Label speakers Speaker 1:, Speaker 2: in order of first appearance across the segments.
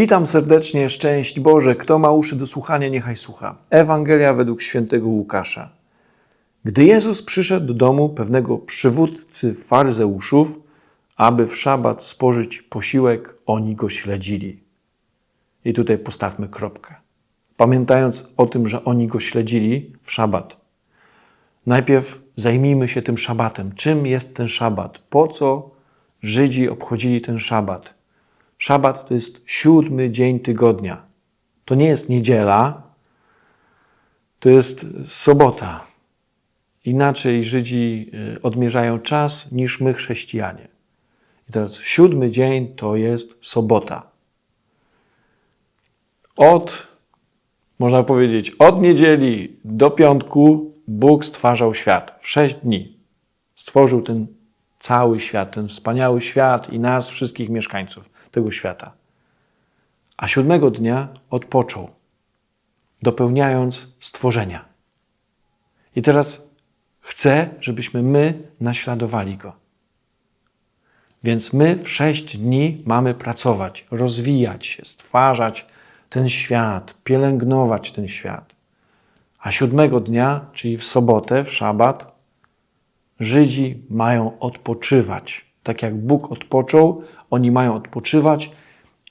Speaker 1: Witam serdecznie, szczęść Boże. Kto ma uszy do słuchania, niechaj słucha. Ewangelia według świętego Łukasza. Gdy Jezus przyszedł do domu pewnego przywódcy faryzeuszów, aby w szabat spożyć posiłek, oni go śledzili. I tutaj postawmy kropkę. Pamiętając o tym, że oni go śledzili w szabat. Najpierw zajmijmy się tym szabatem. Czym jest ten szabat? Po co Żydzi obchodzili ten szabat? Szabat to jest siódmy dzień tygodnia. To nie jest niedziela, to jest sobota. Inaczej Żydzi y, odmierzają czas niż my, chrześcijanie. I teraz siódmy dzień to jest sobota. Od, można powiedzieć, od niedzieli do piątku Bóg stwarzał świat w sześć dni. Stworzył ten cały świat, ten wspaniały świat i nas, wszystkich mieszkańców tego świata. A siódmego dnia odpoczął, dopełniając stworzenia. I teraz chce, żebyśmy my naśladowali go. Więc my w sześć dni mamy pracować, rozwijać się, stwarzać ten świat, pielęgnować ten świat. A siódmego dnia, czyli w sobotę, w szabat, Żydzi mają odpoczywać. Tak jak Bóg odpoczął, oni mają odpoczywać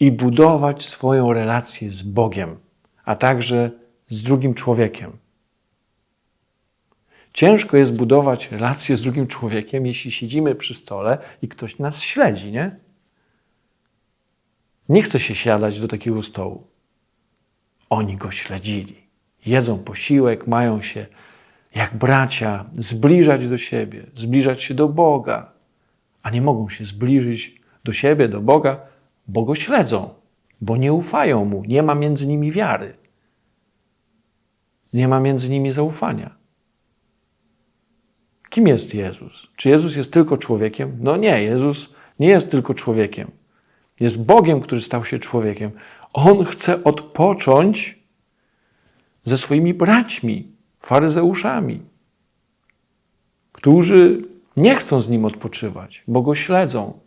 Speaker 1: i budować swoją relację z Bogiem, a także z drugim człowiekiem. Ciężko jest budować relację z drugim człowiekiem, jeśli siedzimy przy stole i ktoś nas śledzi, nie? Nie chce się siadać do takiego stołu. Oni go śledzili. Jedzą posiłek, mają się jak bracia zbliżać do siebie, zbliżać się do Boga, a nie mogą się zbliżyć do siebie, do Boga, bo go śledzą, bo nie ufają mu, nie ma między nimi wiary, nie ma między nimi zaufania. Kim jest Jezus? Czy Jezus jest tylko człowiekiem? No nie, Jezus nie jest tylko człowiekiem. Jest Bogiem, który stał się człowiekiem. On chce odpocząć ze swoimi braćmi, faryzeuszami, którzy nie chcą z nim odpoczywać, bo go śledzą.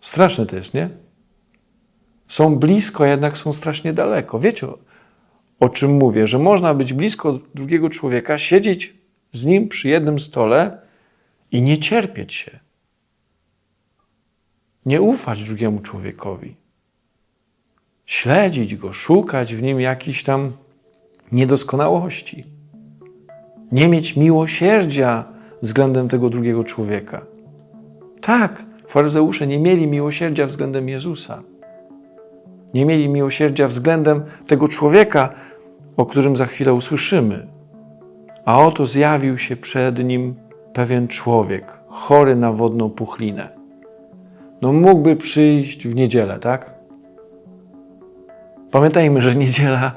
Speaker 1: Straszne to jest, nie? Są blisko, jednak są strasznie daleko. Wiecie o czym mówię? Że można być blisko drugiego człowieka, siedzieć z nim przy jednym stole i nie cierpieć się. Nie ufać drugiemu człowiekowi. Śledzić go, szukać w nim jakichś tam niedoskonałości. Nie mieć miłosierdzia względem tego drugiego człowieka. Tak, faryzeusze nie mieli miłosierdzia względem Jezusa. Nie mieli miłosierdzia względem tego człowieka, o którym za chwilę usłyszymy. A oto zjawił się przed nim pewien człowiek, chory na wodną puchlinę. No mógłby przyjść w niedzielę, tak? Pamiętajmy, że niedziela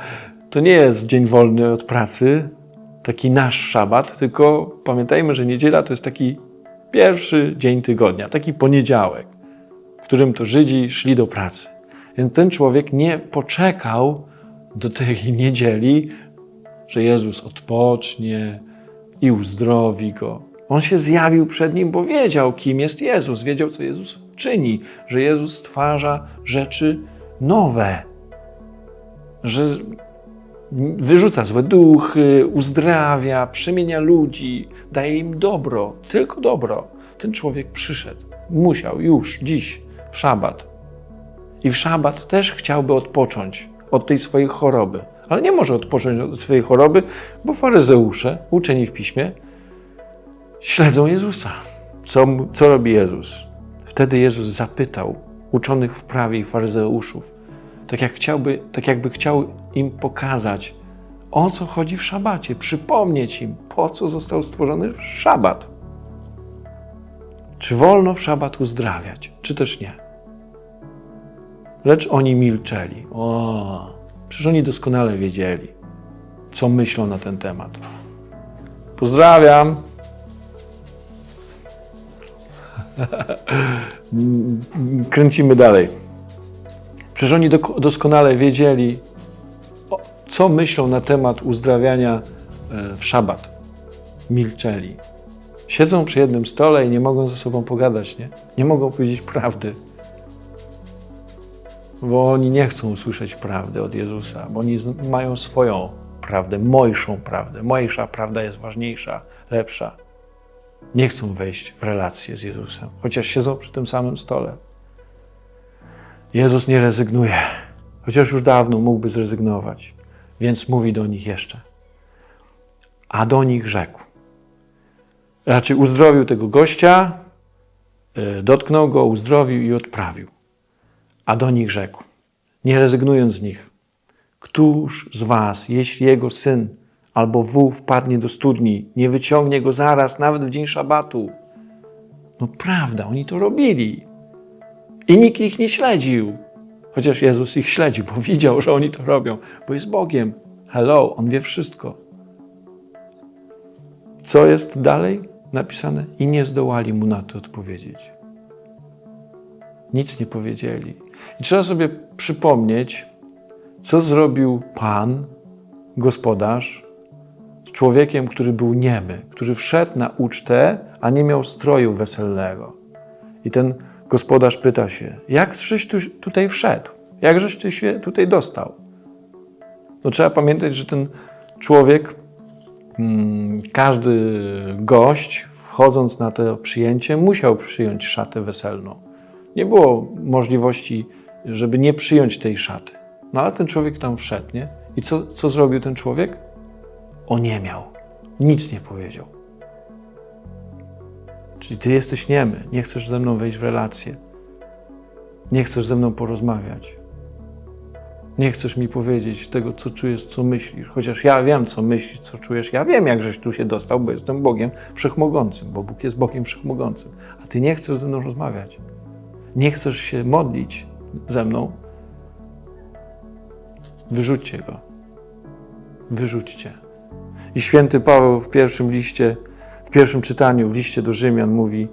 Speaker 1: to nie jest dzień wolny od pracy, taki nasz szabat, tylko pamiętajmy, że niedziela to jest taki pierwszy dzień tygodnia, taki poniedziałek, w którym to Żydzi szli do pracy. Więc ten człowiek nie poczekał do tej niedzieli, że Jezus odpocznie i uzdrowi go. On się zjawił przed nim, bo wiedział, kim jest Jezus, wiedział, co Jezus czyni, że Jezus stwarza rzeczy nowe, że wyrzuca złe duchy, uzdrawia, przemienia ludzi, daje im dobro, tylko dobro. Ten człowiek przyszedł, musiał już dziś, w szabat. I w szabat też chciałby odpocząć od tej swojej choroby, ale nie może odpocząć od swojej choroby, bo faryzeusze, uczeni w piśmie, śledzą Jezusa. Co, co robi Jezus? Wtedy Jezus zapytał uczonych w prawie i faryzeuszów, tak, jak chciałby, tak jakby chciał im pokazać, o co chodzi w szabacie, przypomnieć im, po co został stworzony szabat. Czy wolno w szabat uzdrawiać, czy też nie? Lecz oni milczeli. O, przecież oni doskonale wiedzieli, co myślą na ten temat. Pozdrawiam. Kręcimy dalej. Przecież oni doskonale wiedzieli, co myślą na temat uzdrawiania e, w szabat. Milczeli. Siedzą przy jednym stole i nie mogą ze sobą pogadać, nie? Nie mogą powiedzieć prawdy. bo oni nie chcą usłyszeć prawdy od Jezusa, bo oni mają swoją prawdę, mojszą prawdę. Mojsza prawda jest ważniejsza, lepsza. Nie chcą wejść w relację z Jezusem, chociaż siedzą przy tym samym stole. Jezus nie rezygnuje, chociaż już dawno mógłby zrezygnować, więc mówi do nich jeszcze. A do nich rzekł. Raczej uzdrowił tego gościa, y, dotknął go, uzdrowił i odprawił. A do nich rzekł, nie rezygnując z nich, któż z was, jeśli jego syn albo wół wpadnie do studni, nie wyciągnie go zaraz, nawet w dzień szabatu? No prawda, oni to robili. I nikt ich nie śledził. Chociaż Jezus ich śledził, bo widział, że oni to robią, bo jest Bogiem. Hello, On wie wszystko. Co jest dalej napisane? I nie zdołali mu na to odpowiedzieć. Nic nie powiedzieli. I trzeba sobie przypomnieć, co zrobił Pan, gospodarz, z człowiekiem, który był niemy, który wszedł na ucztę, a nie miał stroju weselnego. I ten gospodarz pyta się, jak żeś tu, tutaj wszedł? Jak żeś ty się tutaj dostał? No trzeba pamiętać, że ten człowiek, mm, każdy gość, wchodząc na to przyjęcie, musiał przyjąć szatę weselną. Nie było możliwości, żeby nie przyjąć tej szaty. No ale ten człowiek tam wszedł, nie? I co, co zrobił ten człowiek? Oniemiał. Nic nie powiedział. Czyli ty jesteś niemy, nie chcesz ze mną wejść w relację. Nie chcesz ze mną porozmawiać. Nie chcesz mi powiedzieć tego, co czujesz, co myślisz. Chociaż ja wiem, co myślisz, co czujesz. Ja wiem, jak żeś tu się dostał, bo jestem Bogiem Wszechmogącym, bo Bóg jest Bogiem Wszechmogącym. A ty nie chcesz ze mną rozmawiać. Nie chcesz się modlić ze mną. Wyrzućcie go. Wyrzućcie. I święty Paweł w pierwszym liście, w pierwszym czytaniu, w liście do Rzymian mówi: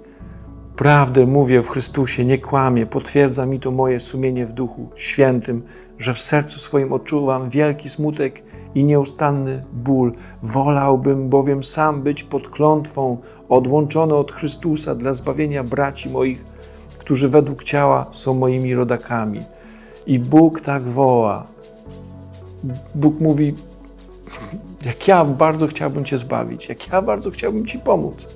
Speaker 1: Prawdę mówię w Chrystusie, nie kłamię, potwierdza mi to moje sumienie w duchu świętym, że w sercu swoim odczuwam wielki smutek i nieustanny ból. Wolałbym bowiem sam być pod klątwą, odłączony od Chrystusa dla zbawienia braci moich, którzy według ciała są moimi rodakami. I Bóg tak woła. Bóg mówi: Jak ja bardzo chciałbym Cię zbawić, jak ja bardzo chciałbym Ci pomóc.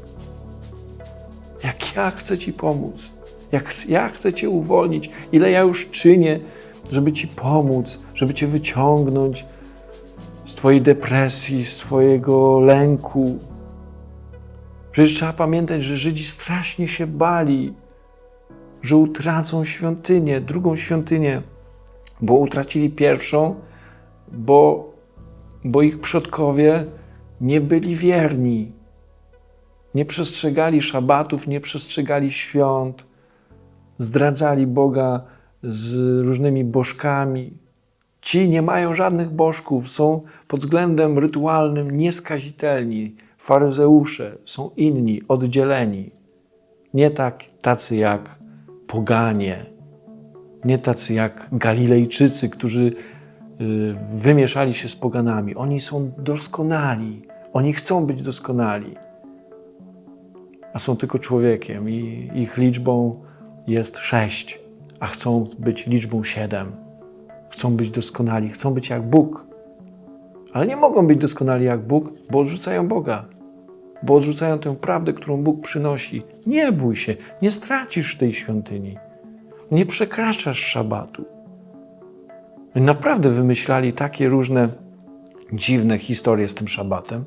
Speaker 1: Jak ja chcę Ci pomóc, jak ja chcę Cię uwolnić, ile ja już czynię, żeby Ci pomóc, żeby Cię wyciągnąć z Twojej depresji, z Twojego lęku. Przecież trzeba pamiętać, że Żydzi strasznie się bali, że utracą świątynię, drugą świątynię, bo utracili pierwszą, bo, bo ich przodkowie nie byli wierni. Nie przestrzegali szabatów, nie przestrzegali świąt, zdradzali Boga z różnymi bożkami. Ci nie mają żadnych bożków, są pod względem rytualnym nieskazitelni. Faryzeusze są inni, oddzieleni. Nie tak, tacy jak poganie, nie tacy jak Galilejczycy, którzy wymieszali się z poganami. Oni są doskonali, oni chcą być doskonali a są tylko człowiekiem i ich liczbą jest sześć, a chcą być liczbą siedem. Chcą być doskonali, chcą być jak Bóg. Ale nie mogą być doskonali jak Bóg, bo odrzucają Boga, bo odrzucają tę prawdę, którą Bóg przynosi. Nie bój się, nie stracisz tej świątyni, nie przekraczasz szabatu. Naprawdę wymyślali takie różne dziwne historie z tym szabatem.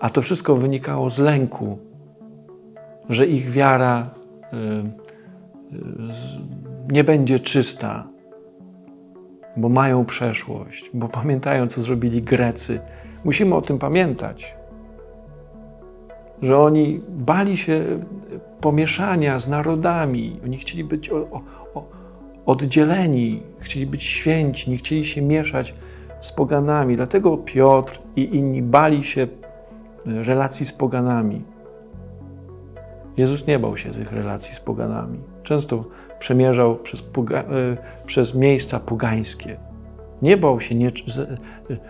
Speaker 1: A to wszystko wynikało z lęku, że ich wiara y, y, nie będzie czysta, bo mają przeszłość, bo pamiętają, co zrobili Grecy. Musimy o tym pamiętać, że oni bali się pomieszania z narodami, oni chcieli być o, o, oddzieleni, chcieli być święci, nie chcieli się mieszać z poganami. Dlatego Piotr i inni bali się relacji z poganami. Jezus nie bał się tych relacji z poganami. Często przemierzał przez, poga- e, przez miejsca pogańskie. Nie bał się, nie, że,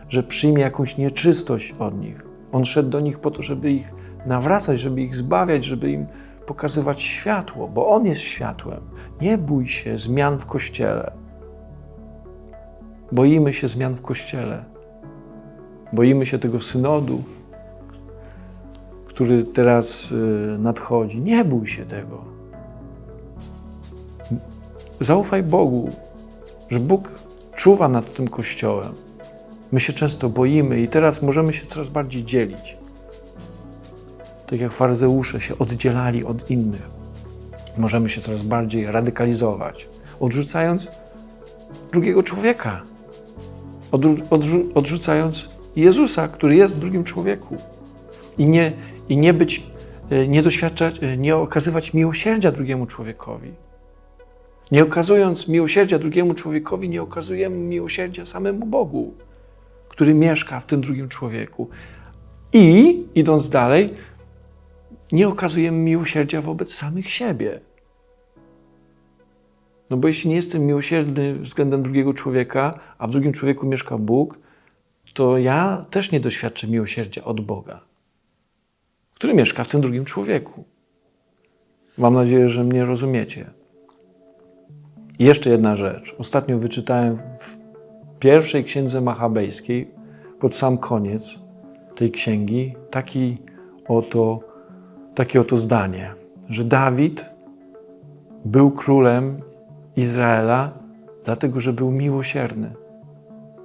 Speaker 1: że przyjmie jakąś nieczystość od nich. On szedł do nich po to, żeby ich nawracać, żeby ich zbawiać, żeby im pokazywać światło, bo On jest światłem. Nie bój się zmian w kościele. Boimy się zmian w kościele. Boimy się tego synodu, który teraz y, nadchodzi. Nie bój się tego. Zaufaj Bogu, że Bóg czuwa nad tym kościołem. My się często boimy i teraz możemy się coraz bardziej dzielić. Tak jak faryzeusze się oddzielali od innych, możemy się coraz bardziej radykalizować, odrzucając drugiego człowieka, odrzu- odrzu- odrzucając Jezusa, który jest w drugim człowieku. I nie, i nie być, e, nie doświadczać, e, nie okazywać miłosierdzia drugiemu człowiekowi. Nie okazując miłosierdzia drugiemu człowiekowi, nie okazujemy miłosierdzia samemu Bogu, który mieszka w tym drugim człowieku. I, idąc dalej, nie okazujemy miłosierdzia wobec samych siebie. No bo jeśli nie jestem miłosierny względem drugiego człowieka, a w drugim człowieku mieszka Bóg, to ja też nie doświadczę miłosierdzia od Boga, który mieszka w tym drugim człowieku. Mam nadzieję, że mnie rozumiecie. I jeszcze jedna rzecz. Ostatnio wyczytałem w pierwszej księdze machabejskiej, pod sam koniec tej księgi, taki oto, takie oto zdanie, że Dawid był królem Izraela, dlatego że był miłosierny.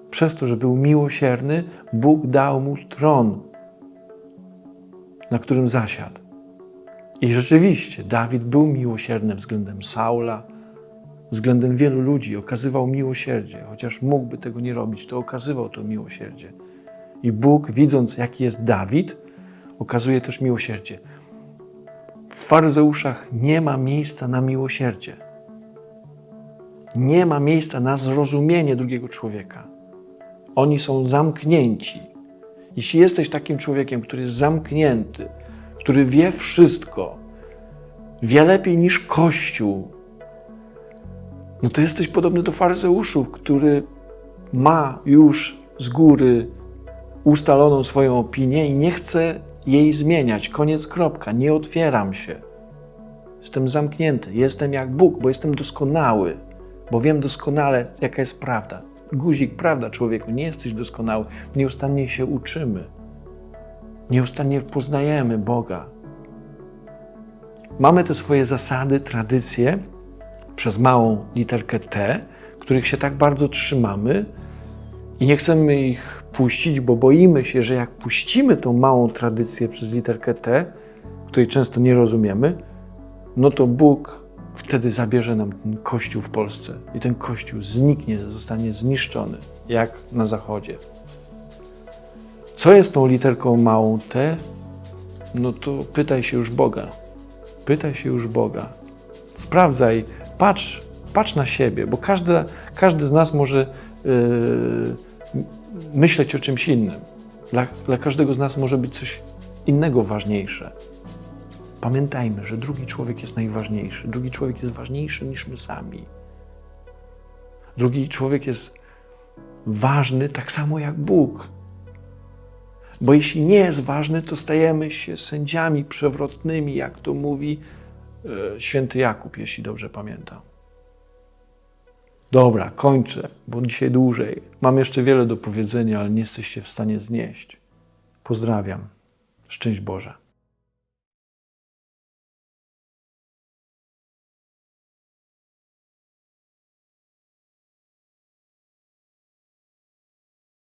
Speaker 1: Przez to, że był miłosierny, Bóg dał mu tron, na którym zasiadł. I rzeczywiście Dawid był miłosierny względem Saula, względem wielu ludzi, okazywał miłosierdzie, chociaż mógłby tego nie robić, to okazywał to miłosierdzie. I Bóg, widząc, jaki jest Dawid, okazuje też miłosierdzie. Faryzeuszach nie ma miejsca na miłosierdzie. Nie ma miejsca na zrozumienie drugiego człowieka. Oni są zamknięci. Jeśli jesteś takim człowiekiem, który jest zamknięty, który wie wszystko, wie lepiej niż Kościół, no to jesteś podobny do faryzeuszów, który ma już z góry ustaloną swoją opinię i nie chce jej zmieniać. Koniec, kropka. Nie otwieram się. Jestem zamknięty. Jestem jak Bóg, bo jestem doskonały, bo wiem doskonale, jaka jest prawda. Guzik, prawda, człowieku, nie jesteś doskonały. Nieustannie się uczymy. Nieustannie poznajemy Boga. Mamy te swoje zasady, tradycje przez małą literkę T, których się tak bardzo trzymamy i nie chcemy ich puścić, bo boimy się, że jak puścimy tą małą tradycję przez literkę T, której często nie rozumiemy, no to Bóg wtedy zabierze nam ten kościół w Polsce i ten kościół zniknie, zostanie zniszczony, jak na zachodzie. Co jest tą literką małą T? No to pytaj się już Boga. Pytaj się już Boga. Sprawdzaj, patrz, patrz na siebie, bo każdy, każdy z nas może yy, myśleć o czymś innym. Dla, dla każdego z nas może być coś innego ważniejsze. Pamiętajmy, że drugi człowiek jest najważniejszy. Drugi człowiek jest ważniejszy niż my sami. Drugi człowiek jest ważny tak samo jak Bóg. Bo jeśli nie jest ważny, to stajemy się sędziami przewrotnymi, jak to mówi e, święty Jakub, jeśli dobrze pamiętam. Dobra, kończę, bo dzisiaj dłużej. Mam jeszcze wiele do powiedzenia, ale nie jesteście w stanie znieść. Pozdrawiam. Szczęść Boże.